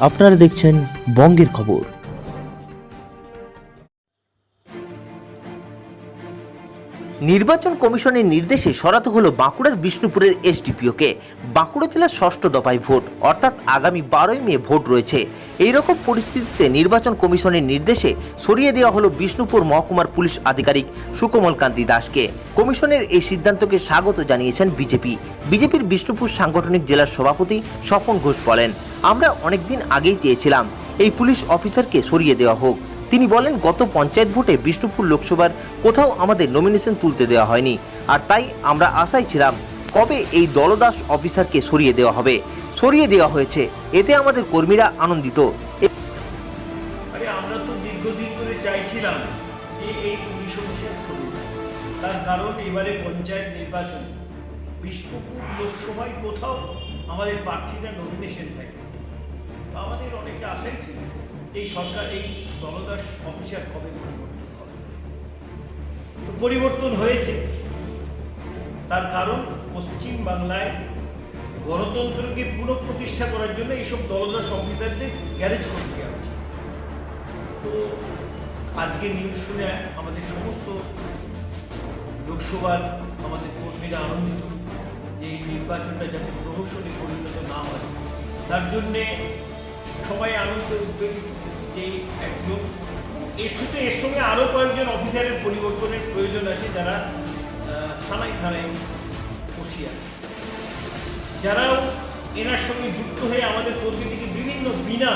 আপনারা দেখছেন বঙ্গের খবর। নির্বাচন কমিশনের নির্দেশে সরাতে হলো বাঁকুড়ার বিষ্ণুপুরের এসডিপিওকে। বাঁকুড়া জেলার ষষ্ঠ দফায় ভোট, অর্থাৎ আগামী বারোই মে ভোট রয়েছে। এই রকম পরিস্থিতিতে নির্বাচন কমিশনের নির্দেশে সরিয়ে দেওয়া হলো বিষ্ণুপুর মহকুমার পুলিশ আধিকারিক সুকোমল কান্তি দাসকে। কমিশনের এই সিদ্ধান্তকে স্বাগত জানিয়েছেন বিজেপি। বিজেপির বিষ্ণুপুর সাংগঠনিক জেলার সভাপতি স্বপন ঘোষ বলেন, আমরা অনেকদিন আগেই চেয়েছিলাম এই পুলিশ অফিসারকে সরিয়ে দেওয়া হোক। তিনি বলেন, গত পঞ্চায়েত ভোটে বিষ্ণুপুর লোকসভার কোথাও আমাদের নমিনেশন তুলতে দেওয়া হয়নি। আর তাই আমরা আশায় ছিলাম, কবে এই দলদাস অফিসারকে সরিয়ে দেওয়া হবে। সরিয়ে দেওয়া হয়েছে, এতে আমাদের কর্মীরা আনন্দিত। আমরা তো দীর্ঘদিন ধরে চাইছিলাম যে এই পুলিশ অফিসার করুন তার কারণ এবারে পঞ্চায়েত নির্বাচন বিষ্ণুপুর লোকসভায় কোথাও আমাদের প্রার্থীরা নমিনেশন পায় আমাদের অনেকে আশাই এই সরকার, এই দলদাস অফিসার কবে পরিবর্তন হবে? পরিবর্তন হয়েছে। তার কারণ পশ্চিম বাংলায় গণতন্ত্রকে পুনঃপ্রতিষ্ঠা করার জন্য এইসব দলদাস অফিসারদের গ্যারেজ করে দেওয়া হচ্ছে। তো আজকে নিউজ শুনে আমাদের সমস্ত লোকসভার আমাদের কর্মীরা আনন্দিত যে এই নির্বাচনটা যাতে প্রহসনে পরিণত না হয়। তার জন্যে সবাই আনন্দ উদ্বেলিত যে একজন, এর শুধু এর সঙ্গে আরও কয়েকজন অফিসারের পরিবর্তনের প্রয়োজন আছে যারা থানায় থানায় বসে আছে। যারাও এনার সঙ্গে যুক্ত হয়ে আমাদের কর্মীদেরকে বিভিন্ন বিনা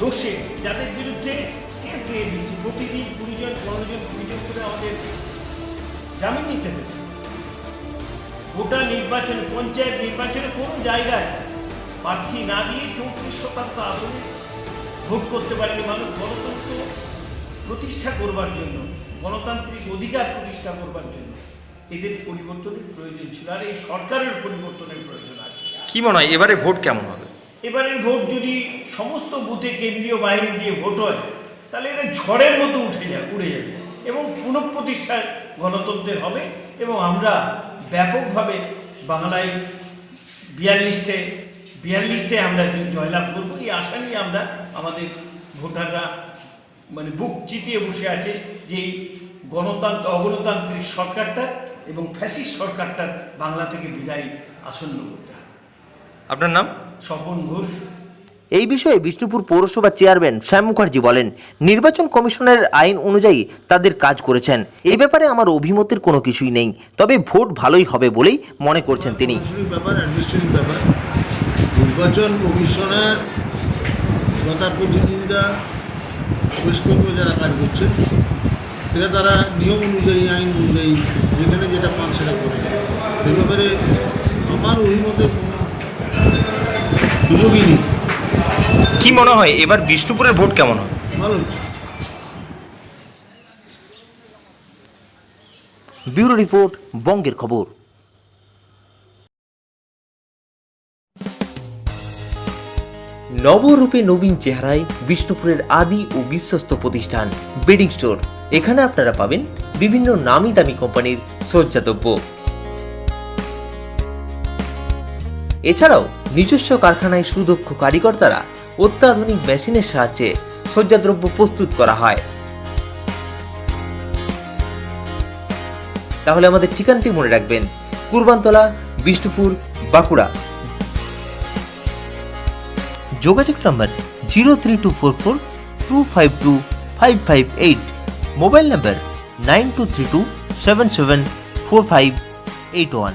দোষে যাদের বিরুদ্ধে কেস দিয়ে দিচ্ছি, প্রতিদিন কুড়ি জন পনেরো জন করে আমাদের জামিন নিতে হয়েছে গোটা নির্বাচনে, পঞ্চায়েত নির্বাচনে কোনো জায়গায় প্রার্থী না দিয়ে চৌত্রিশ শতাংশ আসনে ভোট করতে পারেনি মানুষ গণতন্ত্র প্রতিষ্ঠা করবার জন্য গণতান্ত্রিক অধিকার প্রতিষ্ঠা করবার জন্য। এদের পরিবর্তনের প্রয়োজন ছিল আর এই সরকারের পরিবর্তনের প্রয়োজন আছে। কি মনে হয় এবারে ভোট কেমন হবে? এবারের ভোট যদি সমস্ত বুথে কেন্দ্রীয় বাহিনী দিয়ে ভোট হয় তাহলে এটা ঝড়ের মতো উঠে যায় উড়ে যাবে এবং পুনঃপ্রতিষ্ঠা গণতন্ত্রের হবে এবং আমরা ব্যাপকভাবে বাংলায় বিয়াল্লিশটে বিয়াল্লিশটে আমরা জয়লাভ করব এই আশা নিয়ে আমরা আমাদের ভোটাররা মানে বুক চিতিয়ে বসে আছে যে গণতন্ত্র অগণতান্ত্রিক সরকারটা এবং ফ্যাসিস্ট সরকারটার বাংলা থেকে বিদায় আসন্ন করতে হবে। আপনার নাম? স্বপন ঘোষ। এই বিষয়ে বিষ্ণুপুর পৌরসভা চেয়ারম্যান শ্যাম মুখার্জি বলেন নির্বাচন কমিশনের আইন অনুযায়ী তাদের কাজ করেছেন। এই ব্যাপারে আমার অভিমতের কোনো কিছুই নেই তবে ভোট ভালোই হবে বলেই মনে করছেন তিনি। ব্যাপার। নির্বাচন কমিশনার তার প্রতিনিধিরা বেঙ্গল যারা কাজ করছেন সেটা তারা নিয়ম অনুযায়ী আইন অনুযায়ী যেখানে যেটা পান সেটা করে সে ব্যাপারে আমার অভিমতের কোনো সুযোগই নেই। কি মনে হয় এবার বিষ্ণুপুরের ভোট কেমন হবে? ভালো হচ্ছে। ব্যুরো রিপোর্ট বঙ্গের খবর। নবরূপে নবীন চেহারায় বিষ্ণুপুরের আদি ও বিশ্বস্ত প্রতিষ্ঠান, বেডিং স্টোর। এখানে আপনারা পাবেন বিভিন্ন নামি দামি কোম্পানির সজ্জাতব্য এছাড়াও নিজস্ব কারখানায় সুদক্ষ কারিগর অত্যাধুনিক মেশিনের সাহায্যে সজ্জাদ্রব্য প্রস্তুত করা হয়। তাহলে আমাদের ঠিকানটি মনে রাখবেন। কুরবানতলা বিষ্ণুপুর, বাঁকুড়া। যোগাযোগ number zero three two four four two five two five five eight. Mobile number nine two three two seven seven four five eight one.